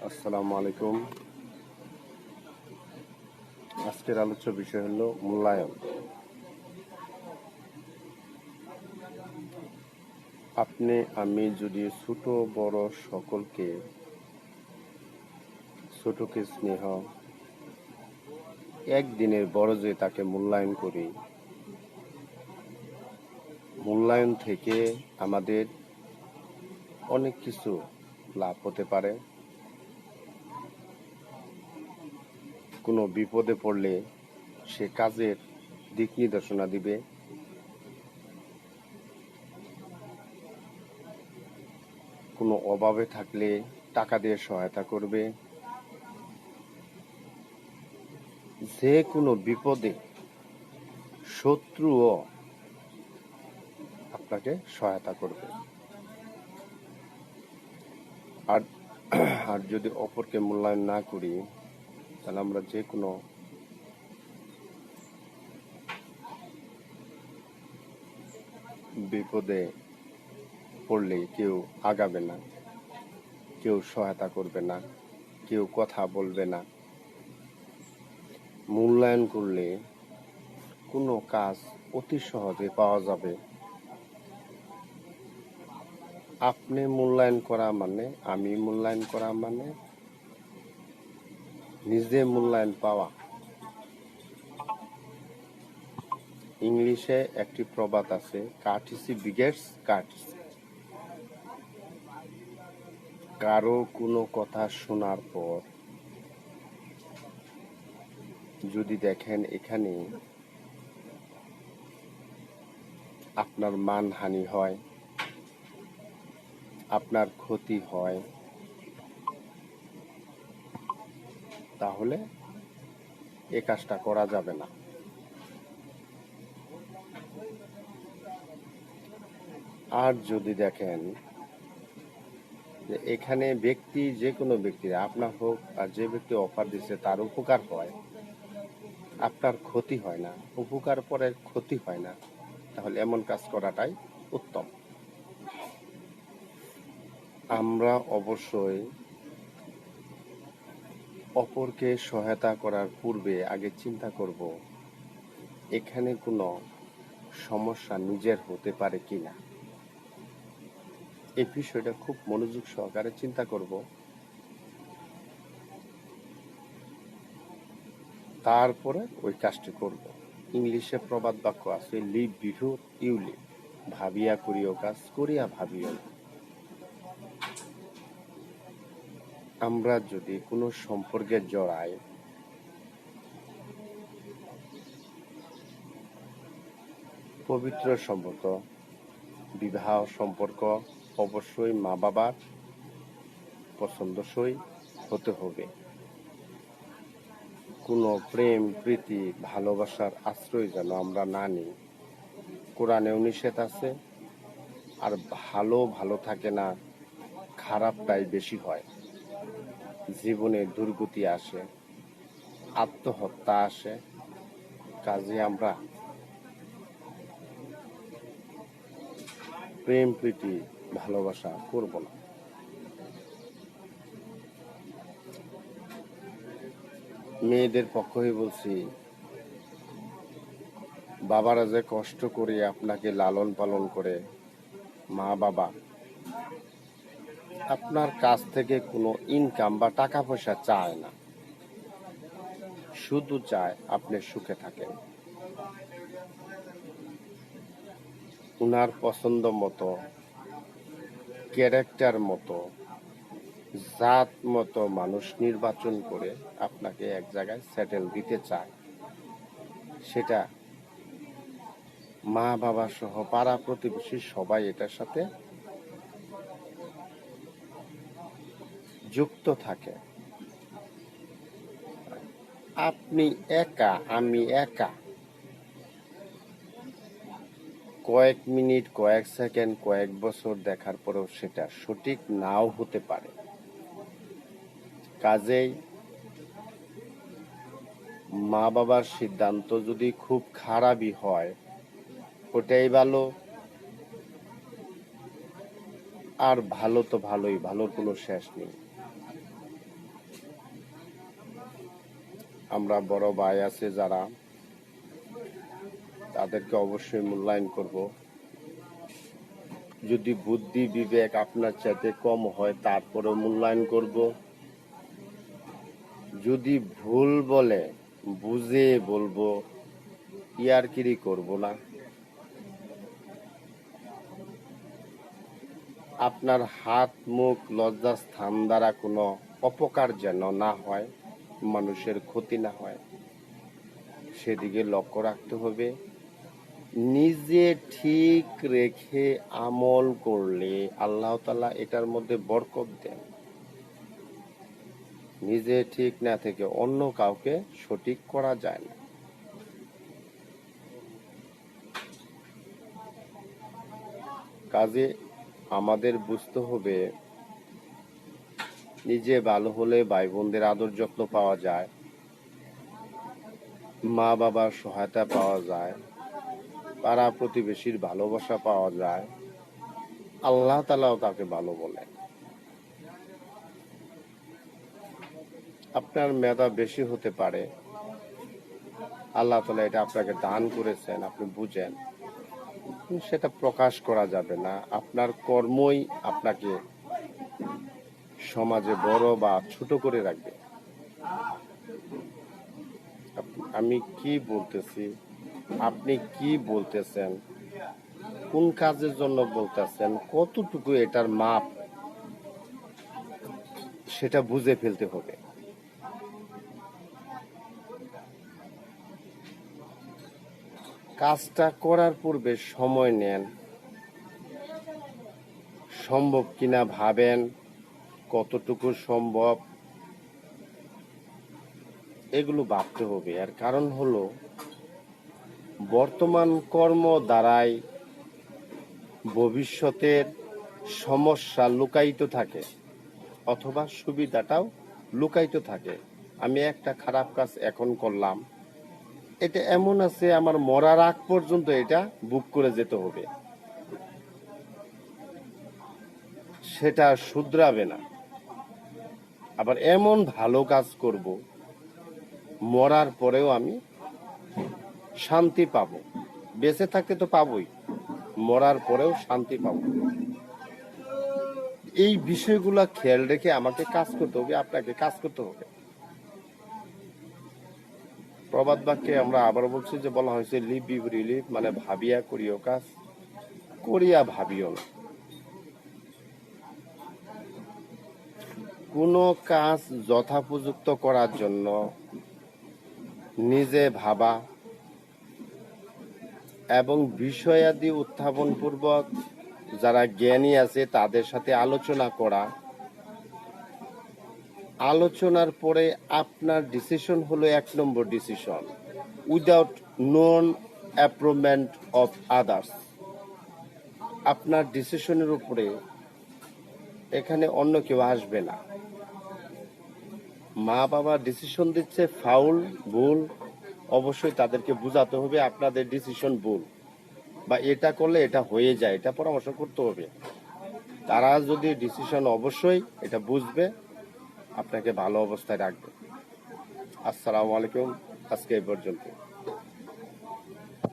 আসসালামু আলাইকুম। আজকের আলোচ্য বিষয় হলো মূল্যায়ন। আপনি, আমি যদি ছোট, বড় সকলকে, ছোটকে স্নেহ, একদিনের বড় যে তাকে মূল্যায়ন করি, মূল্যায়ন থেকে আমাদের অনেক কিছু লাভ হতে পারে। কোনো বিপদে পড়লে সে কাজের দিক নির্দেশনা দিবে। কোনো অভাবে থাকলে টাকা দিয়ে সহায়তা করবে। যে কোনো বিপদে শত্রুও আপনাকে সহায়তা করবে। আর আর যদি অপরকে মূল্যায়ন না করি তাহলে আমরা যে কোনো বিপদে পড়লে কেউ আগাবে না, কেউ সহায়তা করবে না, কেউ কথা বলবে না। মূল্যায়ন করলে কোনো কাজ অতি সহজে পাওয়া যাবে। আপনি মূল্যায়ন করা মানে আমি মূল্যায়ন করা মানে নিজে মূল্যায়ন পাওয়া। ইংলিশে একটি প্রবাদ আছে কার্টিসি বিগেটস কার্টিসি কারও কোনো কথা শোনার পর যদি দেখেন এখানে আপনার মানহানি হয়, আপনার ক্ষতি হয় তাহলে এ কাজটা করা যাবে না। আর যদি দেখেন যে এখানে ব্যক্তি, যে কোনো ব্যক্তির আপনার হোক আর যে ব্যক্তি অফার দিচ্ছে তার উপকার হয়, আপনার ক্ষতি হয় না, উপকার পরে ক্ষতি হয় না, তাহলে এমন কাজ করাটাই উত্তম। আমরা অবশ্যই অপরকে সহায়তা করার পূর্বে আগে চিন্তা করব, এখানে কোনো সমস্যা নিজের হতে পারে কিনা এই বিষয়টা খুব মনোযোগ সহকারে চিন্তা করব। তারপরে ওই কাজটি করব। ইংলিশে প্রবাদ বাক্য আছে, লিভ বিফোর ইউ লিভ। ভাবিয়া করিও কাজ, করিয়া ভাবিও আমরা যদি কোনো সম্পর্কে জড়াই, পবিত্র সম্পর্ক, বিবাহ সম্পর্ক অবশ্যই মা বাবার পছন্দসই হতে হবে। কোনো প্রেম, প্রীতি, ভালোবাসার আশ্রয় যেন আমরা না নিই। কোরআনেও নিষেধ আছে, আর ভালো ভালো থাকে না, খারাপটাই বেশি হয়। জীবনে দুর্গতি আসে, আত্মহত্যা আসে, কাজে আমরা প্রেম, প্রীতি, ভালোবাসা করব না। মেয়েদের পক্ষই বলছি, বাবারা যে কষ্ট করে আপনাকে লালন পালন করে মা বাবা আপনার কাছ থেকে কোনো ইনকাম বা টাকা পয়সা চায় না। শুধু চায় আপনি সুখে থাকেন। উনার পছন্দ মতো ক্যারেক্টার মতো, জাত মতো মানুষ নির্বাচন করে আপনাকে এক জায়গায় সেটেল দিতে চায়। সেটা মা বাবা সহ পাড়া প্রতিবেশী সবাই এটার সাথে যুক্ত থাকে। আপনি একা, আমি একা। কয়েক মিনিট, কয়েক সেকেন্ড, কয়েক বছর দেখার পরেও সেটা সঠিক নাও হতে পারে। কাজেই মা বাবার সিদ্ধান্ত যদি খুব খারাপই হয়, ওটাই ভালো। আর ভালো তো ভালোই, ভালোর কোনো শেষ নেই। আমরা বড় ভাই আছে যারা, তাদেরকে অবশ্যই মূল্যায়ন করব। যদি বুদ্ধি বিবেক আপনার চাইতে কম হয়, তারপরেও মূল্যায়ন করব। যদি ভুল বলে, বুঝে বলব, ইয়ারকিরি করব না। আপনার হাত, মুখ লজ্জা স্থান দ্বারা কোনো অপকার যেন না হয়। মানুষের ক্ষতি না হয়। সেদিকে লক্ষ্য রাখতে হবে। নিজে ঠিক রেখে আমল করলে আল্লাহ তালা এটার মধ্যে বরকত দেন। নিজে ঠিক না থেকে অন্য কাউকে সঠিক করা যায় না। কাজে আমাদের বুঝতে হবে নিজে ভালো হলে ভাই বোনদের আদর যত্ন পাওয়া যায় মা বাবার সহায়তা পাওয়া যায়, পাড়া প্রতিবেশীর ভালোবাসা পাওয়া যায়। আল্লাহ তালাও তাকে ভালো বলেন। আপনার মেধা বেশি হতে পারে। আল্লাহ তালা এটা আপনাকে দান করেছেন, আপনি বুঝেন। সেটা প্রকাশ করা যাবে না। আপনার কর্মই আপনাকে সমাজে বড় বা ছোট করে রাখবে। আমি কি বলতেছি? আপনি কি বলতেছেন? কোন কাজের জন্য বলতেছেন? কতটুকু এটার মাপ সেটা বুঝে ফেলতে হবে। কাজটা করার পূর্বে সময় নেন। সম্ভব কিনা ভাবেন। কতটুকু সম্ভব, এগুলো ভাবতে হবে। আর কারণ হলো, বর্তমান কর্ম দ্বারাই ভবিষ্যতের সমস্যা লুকায়িত থাকে, অথবা সুবিধাটাও লুকায়িত থাকে। আমি একটা খারাপ কাজ এখন করলাম, এটা এমন আছে, আমার মরার আগ পর্যন্ত এটা বুক করে যেতে হবে। সেটা শুধরাবে না। আবার এমন ভালো কাজ করব, মরার পরেও আমি শান্তি পাব। বেঁচে থাকতে তো পাবই, মরার পরেও শান্তি পাব। এই বিষয়গুলা খেয়াল রেখে আমাকে কাজ করতে হবে, আপনাকে কাজ করতে হবে। প্রবাদ বাক্যে আমরা আবার বলছি যে বলা হয়েছে লিভ বি রিলিভ মানে ভাবিয়া করিও কাজ, করিয়া ভাবিও না। কোনো কাজ যথাপযুক্ত করার জন্য নিজে ভাবা এবং বিষয়াদি উত্থাপন পূর্বক যারা জ্ঞানী আছে তাদের সাথে আলোচনা করা। আলোচনার পরে আপনার ডিসিশন হলো এক নম্বর decision without non approvement of others আপনার ডিসিশনের উপরে এখানে অন্য কেউ আসবে না। মা বাবা ডিসিশন দিচ্ছে ফাউল ভুল, অবশ্যই তাদেরকে বোঝাতে হবে আপনাদের ডিসিশন ভুল। বা এটা করলে এটা হয়ে যায়, এটা পরামর্শ করতে হবে। তারা যদি ডিসিশন অবশ্যই এটা বুঝবে, আপনাকে ভালো অবস্থায় রাখবে। আসসালামু আলাইকুম, আজকে এই পর্যন্ত